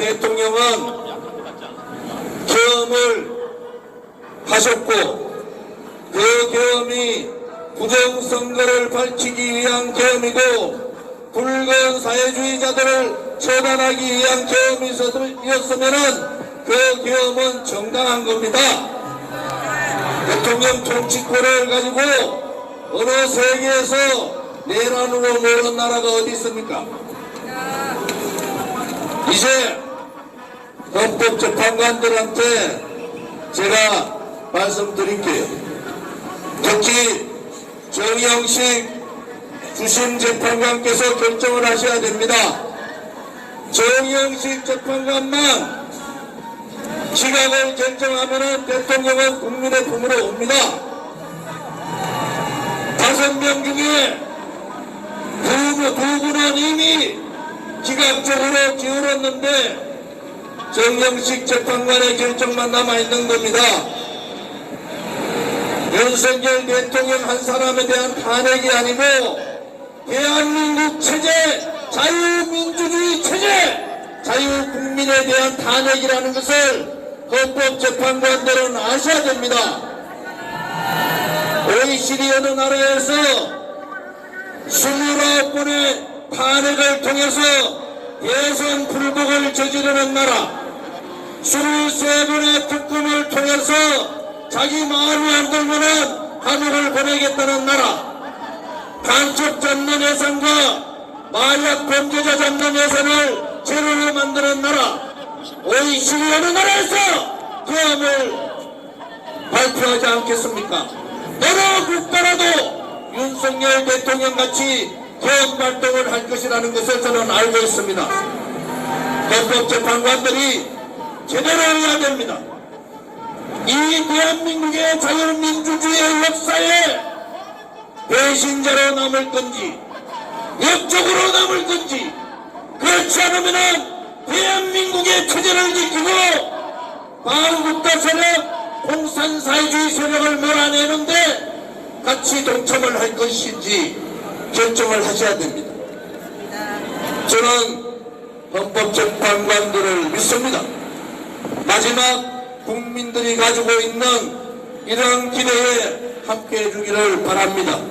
대통령은 경험을 하셨고 그 경험이 부정선거를 밝히기 위한 경험이고 붉은 사회주의자들을 처단하기 위한 경험이었으면 그 경험은 정당한 겁니다. 대통령 정치권을 가지고 어느 세계에서 내란으로 모는 나라가 어디 있습니까? 이제 헌법재판관들한테 제가 말씀드릴게요. 특히 정영식 주심재판관께서 결정을 하셔야 됩니다. 정영식 재판관만 지각을 결정하면 대통령은 국민의 품으로 옵니다. 다섯 명 중에 두, 분- 두 분은 이미 기각적으로 기울었는데 정영식 재판관의 결정만 남아있는 겁니다. 윤석열 대통령 한 사람에 대한 탄핵이 아니고 대한민국 체제, 자유민주주의 체제, 자유국민에 대한 탄핵이라는 것을 헌법재판관들은 아셔야 됩니다. OECD 어느 나라에서 29번의 탄핵을 통해서 대선 불복을 저지르는 나라, 23번의 특검을 통해서 자기 마음이 안 들면은 감옥을 보내겠다는 나라, 간첩 잡는 예산과 마약 범죄자 잡는 예산을 제로로 만드는 나라, OECD 어느 나라에서 계엄을 발표하지 않겠습니까? 어느 국가라도 윤석열 대통령 같이 계엄 발동을 할 것이라는 것을 저는 알고 있습니다. 헌법재판관들이 제대로 해야 됩니다. 이 대한민국의 자유민주주의의 역사에 배신자로 남을 건지 역적으로 남을 건지 그렇지 않으면 대한민국의 체제를 지키고 반국가 세력 공산사회주의 세력을 몰아내는데 같이 동참을 할 것인지 결정을 하셔야 됩니다. 저는 헌법재판관들을 믿습니다. 마지막 국민들이 가지고 있는 이러한 기대에 함께 해 주기를 바랍니다.